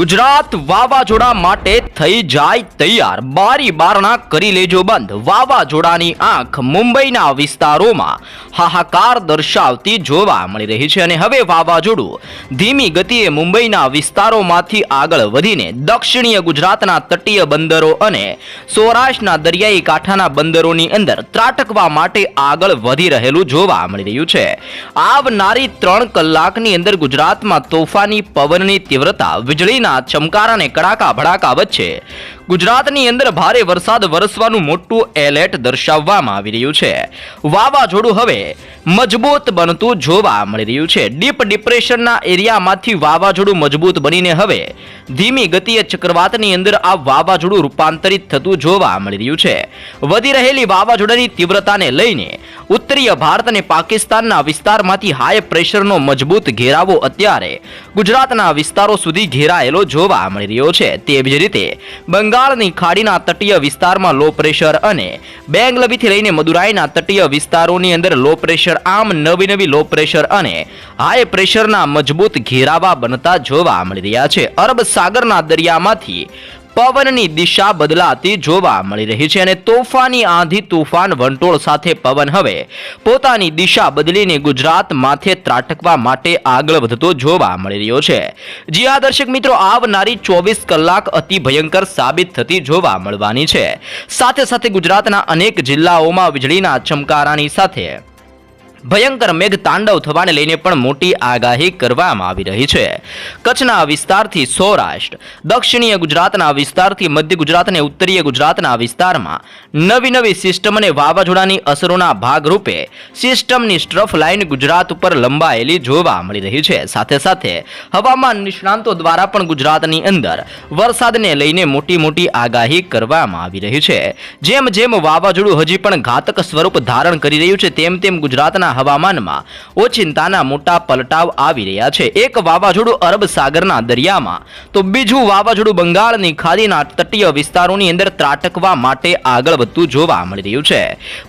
ગુજરાત વાવાઝોડા માટે થઈ જાય તૈયાર. બારી બારણા કરી લેજો બંધ. વાવાઝોડાની આંખ મુંબઈના વિસ્તારોમાં હાહાકાર દર્શાવતી જોવા મળી રહી છે અને હવે વાવાઝોડું ધીમી ગતિએ મુંબઈના વિસ્તારોમાંથી આગળ વધીને દક્ષિણીય ગુજરાતના તટીય બંદરો અને સૌરાષ્ટ્રના દરિયાઈ કાંઠાના બંદરોની અંદર ત્રાટકવા માટે આગળ વધી રહેલું જોવા મળી રહ્યું છે. આવનારી ત્રણ કલાકની અંદર ગુજરાતમાં તોફાની, પવનની તીવ્રતા વીજળીના ચમકારા અને કડાકા ભડાકા વચ્ચે ગુજરાતની અંદર ભારે વરસાદ વરસવાનું મોટું એલર્ટ દર્શાવવામાં આવી રહ્યું છે. વાવાઝોડું હવે મજબૂત બનતું જોવા મળી રહ્યું છે. ડીપ ડિપ્રેશનના એરિયામાંથી વાવાઝોડું મજબૂત બનીને હવે ધીમી ગતિએ ચક્રવાતની અંદર આ વાવાઝોડું રૂપાંતરિત થતું જોવા મળી રહ્યું છે. વધી રહેલી વાવાઝોડાની તીવ્રતાને લઈને ઉત્તરીય ભારત અને પાકિસ્તાનના વિસ્તારમાંથી હાઈ પ્રેશરનો મજબૂત ઘેરાવો અત્યારે ગુજરાતના વિસ્તારો સુધી ઘેરાયેલો જોવા મળી રહ્યો છે. તેવી જ રીતે બંગાળની ખાડીના તટીય વિસ્તારમાં લો પ્રેશર અને બેંગલવીથી લઈને મદુરાઈના તટીય વિસ્તારોની અંદર લો પ્રેશર આમ નવી નવી લો પ્રેશર અને હાઈ પ્રેશરના મજબૂત ઘેરાવા બનતા જોવા મળી રહ્યા છે. અરબ સાગરના દરિયામાંથી પવનની દિશા બદલાતી જોવા મળી રહી છે અને તોફાની આંધી તોફાન વંટોળ સાથે પવન હવે પોતાની દિશા બદલીને ગુજરાત માથે ત્રાટકવા માટે આગળ વધતો જોવા મળી રહ્યો છે. જી આ દર્શક મિત્રો, આવનારી ચોવીસ કલાક અતિ ભયંકર સાબિત થતી જોવા મળવાની છે. સાથે સાથે ગુજરાતના અનેક જિલ્લાઓમાં વીજળીના ચમકારાની સાથે ભયંકર મેઘ તાંડવ થવાને લઈને પણ મોટી આગાહી કરવામાં આવી રહી છે. કચ્છના વિસ્તારથી સૌરાષ્ટ્ર, દક્ષિણીય ગુજરાતના વિસ્તારથી મધ્ય ગુજરાત અને ઉત્તરીય ગુજરાતના વિસ્તારમાં નવી નવી સિસ્ટમ અને વાવાઝોડાની અસરોના ભાગરૂપે સિસ્ટમની સ્ટ્રફ લાઇન ગુજરાત ઉપર લંબાયેલી જોવા મળી રહી છે. સાથે સાથે હવામાન નિષ્ણાંતો દ્વારા પણ ગુજરાતની અંદર વરસાદને લઈને મોટી મોટી આગાહી કરવામાં આવી રહી છે. જેમ જેમ વાવાઝોડું હજી પણ ઘાતક સ્વરૂપ ધારણ કરી રહ્યું છે, તેમ તેમ ગુજરાતના હવામાનમાં ઓચિંતાના મોટા પલટાવ આવી રહ્યા છે. એક વાવાઝોડું અરબ સાગરના દરિયામાં, તો બીજું વાવાઝોડું બંગાળની ખાડીના તટીય વિસ્તારોની અંદર ત્રાટકવા માટે આગળ વધતું જોવા મળી રહ્યું છે.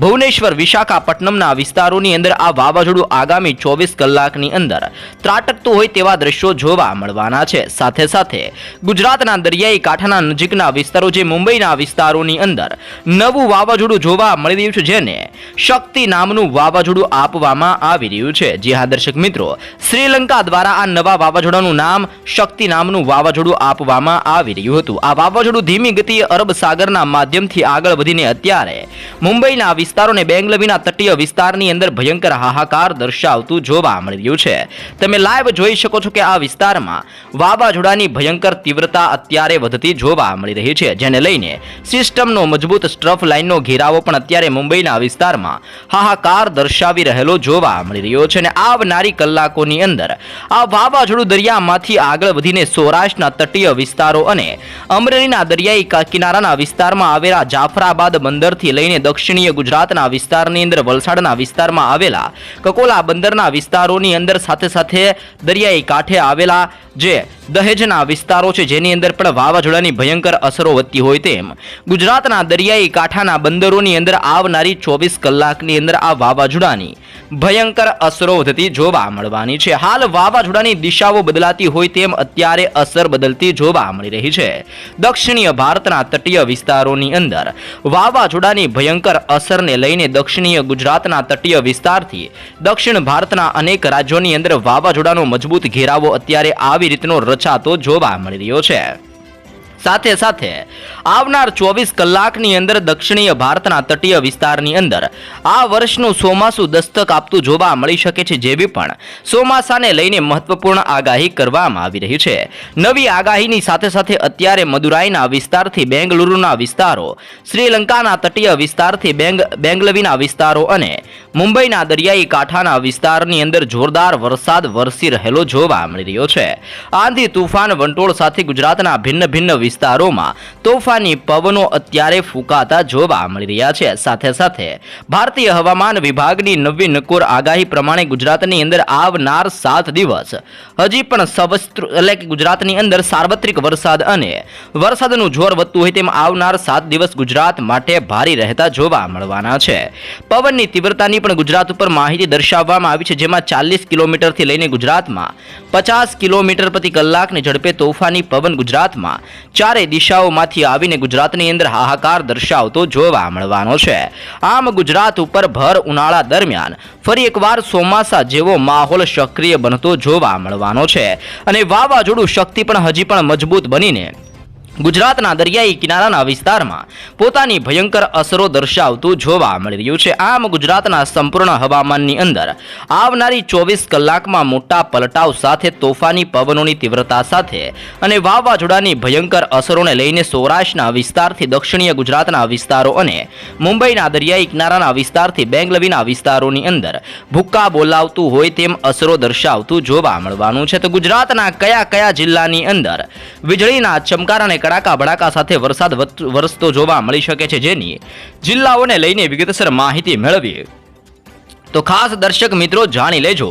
ભુવનેશ્વર, વિશાખાપટ્ટનમના વિસ્તારોની અંદર આ વાવાઝોડું આગામી ચોવીસ કલાકની અંદર ત્રાટકતું હોય તેવા દ્રશ્યો જોવા મળવાના છે. સાથે સાથે ગુજરાતના દરિયાઈ કાંઠાના નજીકના વિસ્તારો, જે મુંબઈના વિસ્તારોની અંદર નવું વાવાઝોડું જોવા મળી રહ્યું છે, જેને શક્તિ નામનું વાવાઝોડું આપવામાં આવી રહ્યું છે. જી હા, દર્શક મિત્રો, શ્રીલંકા દ્વારા આ નવા વાવાઝોડાનું નામ, શક્તિ નામનું વાવાઝોડું આપવામાં આવી રહ્યું હતું. આ વાવાઝોડું ધીમી ગતિએ અરબ સાગરના માધ્યમથી આગળ વધીને અત્યારે મુંબઈના વિસ્તારોને બેંગલવીના તટીય વિસ્તારની અંદર ભયંકર હાહાકાર દર્શાવતું જોવા મળી રહ્યું છે. તમે લાઈવ જોઈ શકો છો કે આ વિસ્તારમાં વાવાઝોડાની ભયંકર તીવ્રતા અત્યારે વધતી જોવા મળી રહી છે. જેને લઈને સિસ્ટમનો મજબૂત સ્ટ્રફ લાઇનનો ઘેરાવો પણ અત્યારે મુંબઈના વિસ્તારમાં હાહાકાર દર્શાવી રહેલો જોવા મળી રહ્યો છે અને આવનારી કલાકોની અંદર આ વાવાઝોડું દરિયામાંથી આગળ વધીને સૌરાષ્ટ્રના તટીય વિસ્તારો અને અમરેલીના દરિયાઈ કિનારાના વિસ્તારમાં આવેલા જાફરાબાદ બંદરથી લઈને દક્ષિણીય ગુજરાતના વિસ્તારની અંદર, વલસાડના વિસ્તારમાં આવેલા કકોલા બંદરના વિસ્તારોની અંદર સાથે સાથે દરિયાઈ કાંઠે આવેલા જે દહેજના વિસ્તારો છે, જેની અંદર પણ વાવાઝોડાની ભયંકર અસરો વધતી હોય તેમ. ગુજરાતના દરિયાઈ કાંઠાના બંદરોની અંદર આવનારી ચોવીસ કલાકની અંદર આ વાવાઝોડાની ભયંકર અસરો વધતી જોવા મળવાની છે. હાલ વાવાઝોડાની દિશાઓ બદલાતી હોય તેમ અત્યારે અસર બદલતી જોવા મળી રહી છે. દક્ષિણીય ભારતના તટીય વિસ્તારોની અંદર વાવાઝોડાની ભયંકર અસરને લઈને દક્ષિણીય ગુજરાતના તટીય વિસ્તારથી દક્ષિણ ભારતના અનેક રાજ્યોની અંદર વાવાઝોડાનો મજબૂત ઘેરાવો અત્યારે આવી રીતનો રચાતો જોવા મળી રહ્યો છે. સાથે સાથે આવનાર ચોવીસ કલાકની અંદર દક્ષિણીય ભારતના તટીય વિસ્તારની અંદર આ વર્ષનું ચોમાસું દસ્તક આપતું જોવા મળી શકે છે જેવી પણ ચોમાસાને લઈને મહત્વપૂર્ણ આગાહી કરવામાં આવી રહી છે. નવી આગાહીની સાથે સાથે અત્યારે મદુરાઈના વિસ્તારથી બેંગલુરુના વિસ્તારો, શ્રીલંકાના તટીય વિસ્તારથી બેંગ, બેંગલવીના વિસ્તારો અને મુંબઈના દરિયાઈ કાંઠાના વિસ્તારની અંદર જોરદાર વરસાદ વરસી રહેલો જોવા મળી રહ્યો છે. આંધી તુફાન વંટોળ સાથે ગુજરાતના ભિન્ન ભિન્ન વિસ્તારોમાં તોફાની પવનો અત્યારે ફૂંકાતા જોવા મળી રહ્યા છે. સાથે સાથે ભારતીય હવામાન વિભાગની નવી નકોર આગાહી પ્રમાણે ગુજરાતની અંદર આવનાર સાત દિવસ હજી પણ સવસ્ત્ર એટલે કે ગુજરાતની અંદર સાર્વત્રિક વરસાદ અને વરસાદનું જોર વધતું હોય તેમ આવનાર સાત દિવસ ગુજરાત માટે ભારે રહેતા જોવા મળવાના છે. પવનની તીવ્રતાની પણ ગુજરાત ઉપર માહિતી દર્શાવવામાં આવી છે, જેમાં ચાલીસ કિલોમીટરથી લઈને ગુજરાતમાં પચાસ કિલોમીટર પ્રતિ કલાકની ઝડપે તોફાની પવન ગુજરાતમાં ચારે દિશાઓમાંથી આવીને ગુજરાતની અંદર હાહાકાર દર્શાવતો જોવા મળવાનો છે. આમ ગુજરાત ઉપર ભર ઉનાળા દરમિયાન ફરી એકવાર ચોમાસા જેવો માહોલ સક્રિય બનતો જોવા મળવાનો છે. અને વાવાઝોડું શક્તિ પણ હજી પણ મજબૂત બનીને ગુજરાતના દરિયાઈ કિનારાના વિસ્તારમાં પોતાની ભયંકર અસરો દર્શાવતું જોવા મળી રહ્યું છે. આમ ગુજરાતના સંપૂર્ણ હવામાનની અંદર આવનારી ચોવીસ કલાકમાં મોટા પલટાવ સાથે, તોફાની પવનોની તીવ્રતા સાથે અને વાવાઝોડાની ભયંકર અસરોને લઈને સૌરાષ્ટ્રના વિસ્તારથી દક્ષિણીય ગુજરાતના વિસ્તારો અને મુંબઈના દરિયાઈ કિનારાના વિસ્તારથી બેંગલવીના વિસ્તારોની અંદર ભૂક્કા બોલાવતું હોય તેમ અસરો દર્શાવતું જોવા મળવાનું છે. તો ગુજરાતના કયા કયા જિલ્લાની અંદર વીજળીના ચમકાર અને કડાકા ભડાકા સાથે વરસાદ વરસતો જોવા મળી શકે છે જેની જિલ્લાઓને લઈને વિગતસર માહિતી મેળવી તો ખાસ દર્શક મિત્રો જાણી લેજો.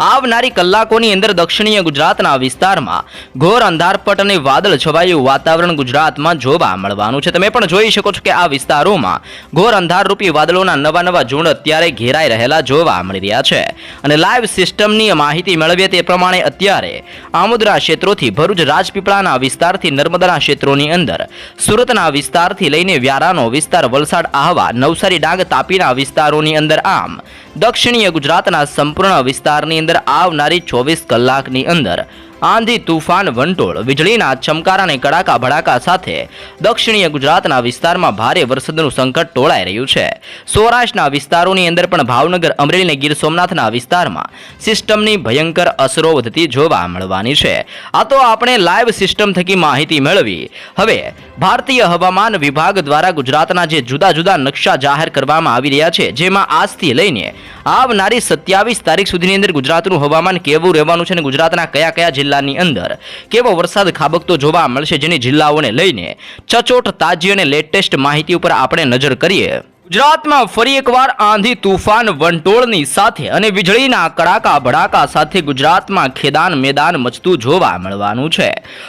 આવનારી કલાકોની અંદર દક્ષિણીય ગુજરાતના વિસ્તારમાં ઘોર અંધારપટ અને વાદળ છવાયું વાતાવરણ ગુજરાતમાં જોવા મળવાનું છે. તમે પણ જોઈ શકો છો કે આ વિસ્તારોમાં ઘોર અંધારરૂપી વાદળોના નવા નવા ઝુંડ અત્યારે ઘેરાઈ રહેલા જોવા મળી રહ્યા છે અને લાઈવ સિસ્ટમની માહિતી મેળવીએ તે પ્રમાણે અત્યારે આમોદરા ક્ષેત્રોથી ભરૂચ રાજપીપળાના વિસ્તારથી નર્મદાના ક્ષેત્રોની અંદર, સુરતના વિસ્તારથી લઈને વ્યારાનો વિસ્તાર, વલસાડ, આહવા, નવસારી, ડાંગ, તાપીના વિસ્તારોની અંદર આમ, દક્ષિણીય ગુજરાતના સંપૂર્ણ વિસ્તારની અંદર આવનારી ચોવીસ કલાકની અંદર આંધી, તુફાન, વંટોળ, વીજળીના ચમકારા અને કડાકા ભડાકા સાથે દક્ષિણીય ગુજરાતના વિસ્તારમાં ભારે વરસાદનું સંકટ ટોળાઈ રહ્યું છે. સૌરાષ્ટ્રના વિસ્તારોની અંદર પણ ભાવનગર, અમરેલી અને ગીર સોમનાથના વિસ્તારમાં સિસ્ટમની ભયંકર અસરો વધતી જોવા મળવાની છે. આ તો આપણે લાઈવ સિસ્ટમ થકી માહિતી મેળવી. હવે, ભારતીય હવામાન વિભાગ દ્વારા ગુજરાતના જે જુદા જુદા નકશા જાહેર કરવામાં આવી રહ્યા છે, જેમાં આજથી લઈને આવનારી સત્યાવીસ તારીખ સુધીની અંદર ગુજરાતનું હવામાન કેવું રહેવાનું છે અને ગુજરાતના કયા કયા જિલ્લાની અંદર કેવો વરસાદ ખાબકતો જોવા મળશે જેની જિલ્લાઓને લઈને ચચોટ તાજી અને લેટેસ્ટ માહિતી ઉપર આપણે નજર કરીએ. ગુજરાતમાં ફરી એકવાર આંધી તુફાન વંટોળની સાથે અને વીજળીના કડાકા ભડાકા સાથે ગુજરાતમાં ખેદાન મેદાન મચતું જોવા મળવાનું છે.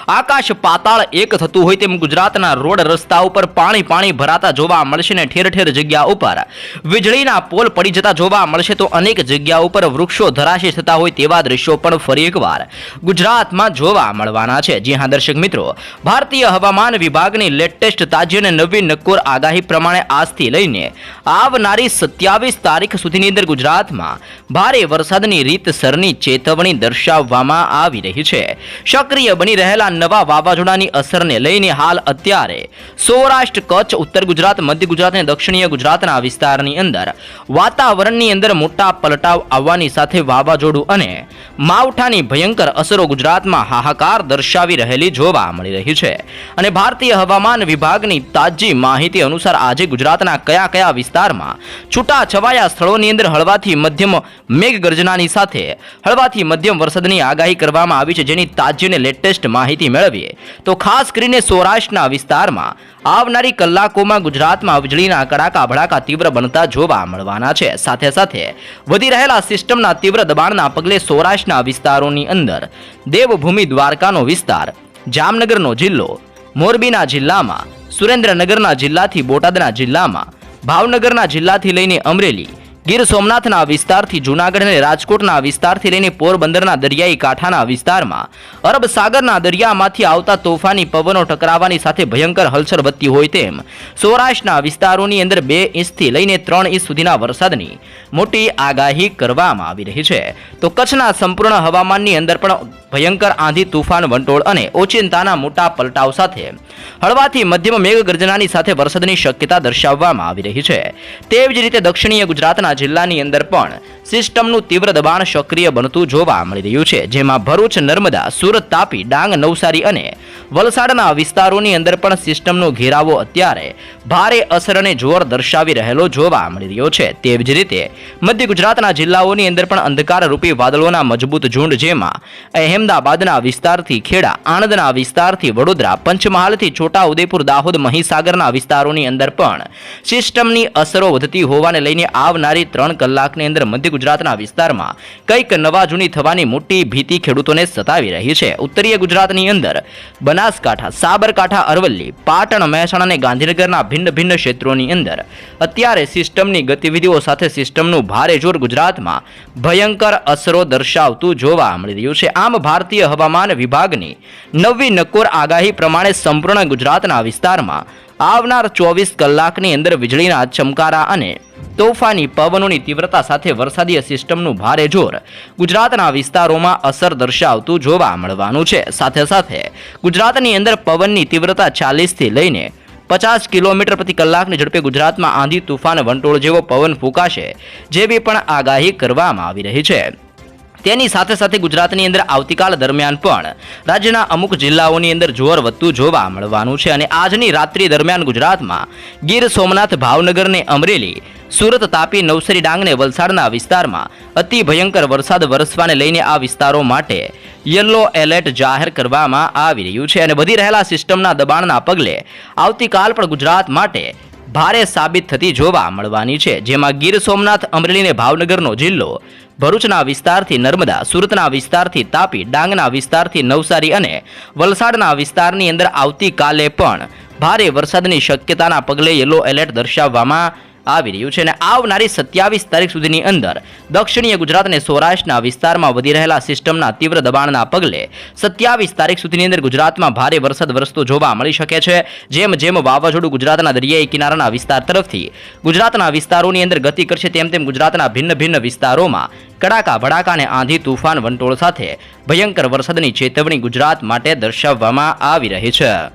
આકાશ પાતાળ એક થતું હોય તેમ ગુજરાતના રોડ રસ્તા ઉપર પાણી પાણી ભરાતા જોવા મળશે ને ઠેર ઠેર જગ્યા ઉપર. વીજળીના પોલ પડી જતા જોવા મળશે તો અનેક જગ્યા ઉપર વૃક્ષો ધરાશી થતા હોય તેવા દ્રશ્યો પણ ફરી એકવાર ગુજરાતમાં જોવા મળવાના છે. જી હા, દર્શક મિત્રો, ભારતીય હવામાન વિભાગની લેટેસ્ટ તાજી અને નવી નક્કોર આગાહી પ્રમાણે આજથી લઈને આવનારી સત્યાવીસ તારીખ સુધીની અંદર ગુજરાતમાં ભારે વરસાદની રીતસરની ચેતવણી દર્શાવવામાં આવી રહી છે. સક્રિય બની રહેલા નવા વાવાઝોડાની અસરને લઈને હાલ અત્યારે સૌરાષ્ટ્ર, કચ્છ, ઉત્તર ગુજરાત, મધ્ય ગુજરાત અને દક્ષિણીય ગુજરાતના વિસ્તારની અંદર વાતાવરણની અંદર મોટા પલટાવ આવવાની સાથે વાવાઝોડું અને માવઠાની ભયંકર અસરો ગુજરાતમાં હાહાકાર દર્શાવી રહેલી જોવા મળી રહી છે. અને ભારતીય હવામાન વિભાગની તાજી માહિતી અનુસાર આજે ગુજરાતના કયા કયા વિસ્તારમાં છૂટા છવાયા સ્થળોની અંદર હળવાથી મધ્યમ મેઘગર્જનાની સાથે હળવાથી મધ્યમ વરસાદની આગાહી કરવામાં આવી છે, જેની તાજી લેટેસ્ટ માહિતી મેળવીએ તો ખાસ કરીને સૌરાષ્ટ્રના વિસ્તારમાં આવનારી કલાકોમાં ગુજરાતમાં વીજળીના કડાકા ભડાકા તીવ્ર બનતા જોવા મળવાના છે. સાથે સાથે વધી રહેલા સિસ્ટમના તીવ્ર દબાણના પગલે સૌરાષ્ટ્રના વિસ્તારોની અંદર દેવભૂમિ દ્વારકાનો વિસ્તાર, જામનગરનો જિલ્લો, મોરબીના જિલ્લામાં, સુરેન્દ્રનગરના જિલ્લાથી બોટાદના જિલ્લામાં ભાવનગરના જિલ્લાથી લઈને અમરેલી ગીર સોમનાથના વિસ્તારથી જૂનાગઢ અને રાજકોટના વિસ્તારથી લઈને પોરબંદરના દરિયાઈ કાંઠાના વિસ્તારમાં, અરબ સાગરના દરિયામાંથી આવતા તોફાની પવનો ટકરાવાની સાથે ભયંકર હલચલ વધતી હોય તેમ, સૌરાષ્ટ્રના વિસ્તારોની અંદર બે ઇંચથી લઈને ત્રણ ઇંચ સુધીના વરસાદની મોટી આગાહી કરવામાં આવી રહી છે. તો કચ્છના સંપૂર્ણ હવામાનની અંદર પણ ભયંકર આંધી, તુફાન, વંટોળ અને ઓચિંતાના મોટા પલટાવ સાથે, હળવાથી મધ્યમ મેઘગર્જનાની સાથે વરસાદની શક્યતા દર્શાવવામાં આવી રહી છે. તેવી જ રીતે દક્ષિણીય ગુજરાતના જિલ્લાની અંદર પણ સિસ્ટમનું તીવ્ર દબાણ સક્રિય બનતું જોવા મળી રહ્યું છે, જેમાં ભરૂચ, નર્મદા, સુરત તાપી, ડાંગ, નવસારી અને વલસાડના વિસ્તારોની અંદર પણ સિસ્ટમનો ઘેરાવો અત્યારે ભારે અસર અને જોર દર્શાવી રહેલો જોવા મળી રહ્યો છે. તેવી જ રીતે મધ્ય ગુજરાતના જિલ્લાઓની અંદર પણ અંધકાર રૂપી વાદળોના મજબૂત ઝુંડ જેમાં અહેમદાબાદના વિસ્તારથી ખેડા, આણંદના વિસ્તારથી વડોદરા, પંચમહાલથી છોટા ઉદેપુર દાહોદ, મહીસાગરના વિસ્તારોની અંદર પણ સિસ્ટમની અસરો વધતી હોવાને લઈને આવનારી ત્રણ કલાકની અંદર મધ્ય ગુજરાતના વિસ્તારમાં કંઈક નવા જૂની થવાની મોટી ભીતિ ખેડૂતોને સતાવી રહી છે. ઉત્તરીય ગુજરાતની અંદર બનાસકાંઠા, સાબરકાંઠા, અરવલ્લી, પાટણ, મહેસાણા અને ગાંધીનગરના ભિન્ન ભિન્ન ક્ષેત્રોની અંદર અત્યારે સિસ્ટમની ગતિવિધિઓ સાથે સિસ્ટમનું ભારે જોર ગુજરાતમાં ભયંકર અસરો દર્શાવતું જોવા મળી રહ્યું છે. આમ ભારતીય હવામાન વિભાગની નવી નકોર આગાહી પ્રમાણે સંપૂર્ણ ગુજરાતના વિસ્તારમાં આવનાર ચોવીસ કલાકની અંદર વીજળીના ચમકારા અને તોફાની પવનોની તીવ્રતા સાથે વરસાદી સિસ્ટમનું ભારે જોર. ગુજરાતના વિસ્તારોમાં અસર દર્શાવતું જોવા મળવાનું છે. સાથે સાથે ગુજરાતની અંદર પવનની તીવ્રતા ચાલીસથી લઈને પચાસ કિલોમીટર પ્રતિ કલાકની ઝડપે ગુજરાતમાં આંધી તુફાન વંટોળ જેવો પવન ફૂંકાશે, જેવી પણ આગાહી કરવામાં આવી રહી છે. તેની સાથે સાથે ગુજરાતની અંદર આવતીકાલ દરમિયાન પણ રાજ્યના અમુક જિલ્લાઓની અંદર જોર વધતું જોવા મળવાનું છે અને આજની રાત્રિ દરમિયાન ગુજરાતમાં ગીર સોમનાથ ભાવનગરને અમરેલી, સુરત તાપી નવસારી ડાંગને વલસાડના વિસ્તારમાં અતિ ભયંકર વરસાદ વરસવાને લઈને આ વિસ્તારો માટે યલો એલર્ટ જાહેર કરવામાં આવી રહ્યું છે અને વધી રહેલા સિસ્ટમના દબાણના પગલે આવતીકાલ પણ ગુજરાત માટે ભારે સાબિત થતી જોવા મળવાની છે. જેમાં ગીર સોમનાથ, અમરેલી અને ભાવનગરનો જિલ્લો ભરૂચના વિસ્તારથી નર્મદા, સુરતના વિસ્તારથી તાપી, ડાંગના વિસ્તારથી નવસારી અને વલસાડના વિસ્તારની અંદર આવતીકાલે પણ ભારે વરસાદની શક્યતાના પગલે યલો એલર્ટ દર્શાવવામાં આવી રહ્યું છે અને આવનારી સત્યાવીસ તારીખ સુધીની અંદર દક્ષિણીય ગુજરાત અને સૌરાષ્ટ્રના વિસ્તારમાં વધી રહેલા સિસ્ટમના તીવ્ર દબાણના પગલે સત્યાવીસ તારીખ સુધીની અંદર ગુજરાતમાં ભારે વરસાદ વરસતો જોવા મળી શકે છે. જેમ જેમ વાવાઝોડું ગુજરાતના દરિયાઈ કિનારાના વિસ્તાર તરફથી ગુજરાતના વિસ્તારોની અંદર ગતિ કરશે તેમ તેમ ગુજરાતના ભિન્ન ભિન્ન વિસ્તારોમાં કડાકા ભડાકા અને આંધી તુફાન વંટોળ સાથે ભયંકર વરસાદની ચેતવણી ગુજરાત માટે દર્શાવવામાં આવી રહી છે.